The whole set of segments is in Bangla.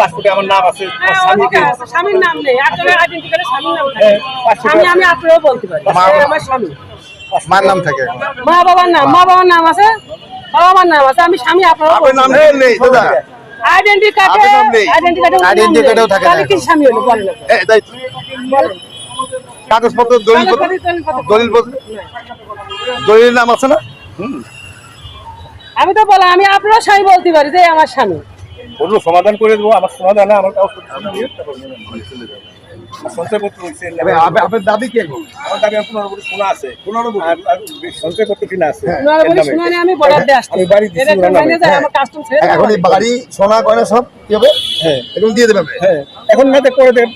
পাসপোর্টে আমার নাম আছে হ্যাঁ, আছে। স্বামীর নাম নেই। আইডেন্টি কার্ডে স্বামীর নাম থাকে। হ্যাঁ, স্বামী আমি আপনারও বলতে পারি। আমার স্বামী। মার নাম থাকে। মা বাবার নাম মা বাবার নাম আছে বাবা মার নাম আছে আমি স্বামী আপনারও আপনার নাম নেই দাদা। আইডেন্টি কার্ডে আপনার নাম নেই। আইডেন্টি কার্ডে Identity card-এও থাকে তাহলে কি স্বামী হলো? বলেন। আপনি। এ, তাই কাগজপত্র দলিল? দলিল দলিল নাম আছে না? আমি তো বললাম আমি আপনারও স্বামী বলতে পারি যে আমার স্বামী। বলল সমাধান করে দেবো আমার সমাধান আমার আমার সঞ্চয়পত্র হচ্ছে আপনার দাবি কি এখন? আমার দাবি পনেরো কোটি সোনা আছে। পনেরো আর আর সঞ্চয়পত্র কিনা আছে। ওনারা বলে এর নামে। শুনানি আমি বাড়ি হ্যাঁ। আমার কাস্টম ছেড়ে এখন এই বাড়ি সোনা গয়না সব কি হবে? হ্যাঁ। এখন দিয়ে দেবে হ্যাঁ। এখন না করে দেব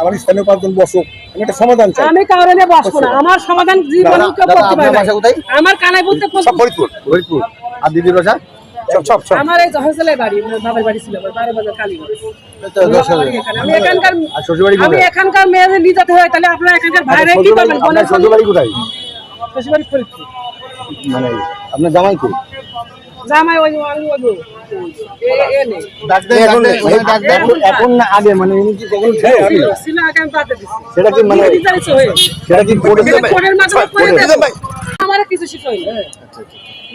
আমার স্থানীয় পাঁচজন বসুক। আমি একটা সমাধান চাই। আমি নিয়ে বসবো না। আমার সমাধান জীবনে কেউ করতে? আমার কানাই বলতে সব ফরিদপুর ফরিদপুর। আর দিদির বাসা? সব সব সব। আমার এই জহরসালের বাড়ি বাবার বাড়ি ছিল বারো বাজার কালীগঞ্জ। তো দশ হাজার। আমি এখানকার আমি এখানকার মেয়েদের নিয়ে যেতে হয় তাহলে আপনারা এখানকার ভাইরা কি করবেন আপনার শ্বশুরবাড়ি কোথায়? শ্বশুরবাড়ি ফরিদপুর। মানে আপনার জামাই কি? জামাই ওই ওই ওই ওই এ- এ নেই। এখন এখন এখন না আগে মানে। সেটা কি মানে সেটা কি করে করে করে। আমারও কিছু শিখাই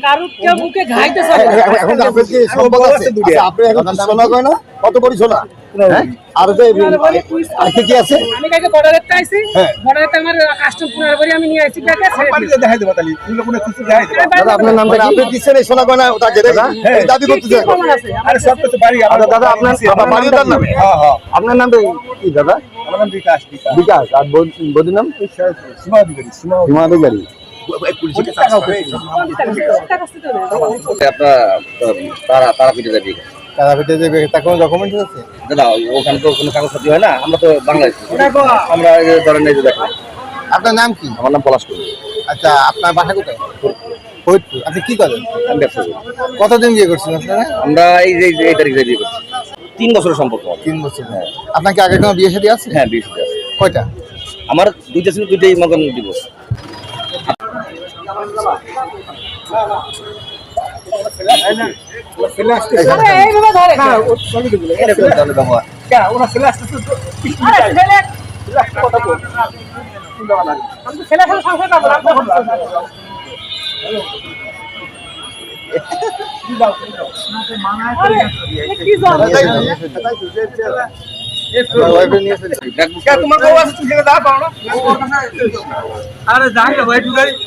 কারুর কেউ বুকে ঘাইতে এখন এখন আপনার কি সম্পদ আছে? আচ্ছা, আপনি এখন সোনা গয়না কত বড়ি সোনা হ্যাঁ? আর যে আর কি আছে? আমি কালকে বর্ডারে আইছি। হ্যাঁ। বর্ডারে আমার কাস্টম পুনর বাড়ি আমি নিয়ে আইছি ব্যাগে ছেড়ে দেখাই দেবো তাহলে। তুমি কোনো কিছু দেখাই দেবো। দাদা আপনার নামটা কি আপনি দিচ্ছেন এই সোনা গয়না ওটা হ্যাঁ। দাবি করতে চাই আরে সব কিছু বাড়ি আমার দাদা আপনার আপনার বাড়িও তার নামে? হ্যাঁ হ্যাঁ। আপনার নামটা কি দাদা? আমার নাম বিকাশ বিকাশ। আর বৌ- বৌদির নাম? সীমা অধিকারী সীমা অধিকারী হয়ে তারা যাবি তারা ভেটে দেবে তার কোনো ডকুমেন্ট আছে ওখানে তো কোনো হয় না আমরা তো বাংলাদেশ আমরা এই যে ধরেন এই যে দেখেন আপনার নাম কি? আমার নাম পলাশ আচ্ছা আপনার বাসা কোথায়? ফরিদপুর। আপনি কি করেন? আমি ব্যবসা করি। কতদিন বিয়ে করছেন আপনারা? আমরা এই যে এই তারিখে বিয়ে করছি। তিন বছরের সম্পর্ক তিন বছর। আপনার কি আগে কোনো বিয়ে শাদী আছে? হ্যাঁ বিয়ে সাথে আছে। কয়টা? আমার দুইটা ছিল দুইটাই মতন দিবস। কি তোমার আছে তুমি পাও না। আরে যাই না ভাই ঢুকাই রোজি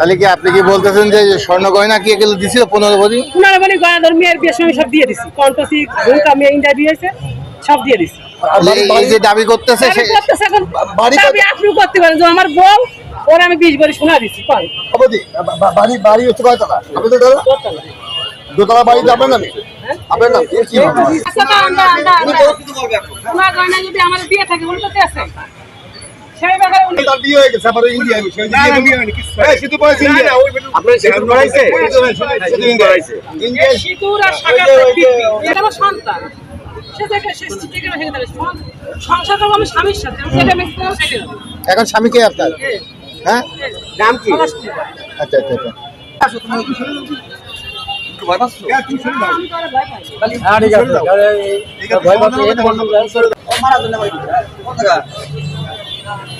তাহলে কি আপনি কি বলতেছেন যে স্বর্ণ গয়না কি এগুলো দিছিল পনেরো বডি পুনরায় বলি গয়নাধর মেয়ের বিয়ের সময় সব দিয়ে দিছি। কণ্ঠসি ঝুমকা মেয়ে ইন্ডিয়া বিয়ে হয়েছে সব দিয়ে দিছি। এই যে দাবি করতেছে সে এখন বাড়ি দাবি আপনিও করতে পারেন। যে আমার বউ ওর আমি বিশ বড়ি শোনা দিচ্ছি কন? অবধি বা- বা- বাড়ি বাড়ি হচ্ছে কয়তলা দোতলা? বাড়িতে আপনার নামে? আপনার নাম কি? নাম? আচ্ছা দাঁড়ান দাঁড়ান দাঁড়ান ওনার গয়না যদি আমার দিয়ে থাকে উনি আছে। সন্তান। সংসার করব আমি স্বামীর সাথে। এখন স্বামী কে আপনার? হ্যাঁ? নাম কি? আচ্ছা আচ্ছা আচ্ছা। ভয় পাচ্ছ। হ্যাঁ ভয় পাচ্ছে Thank you.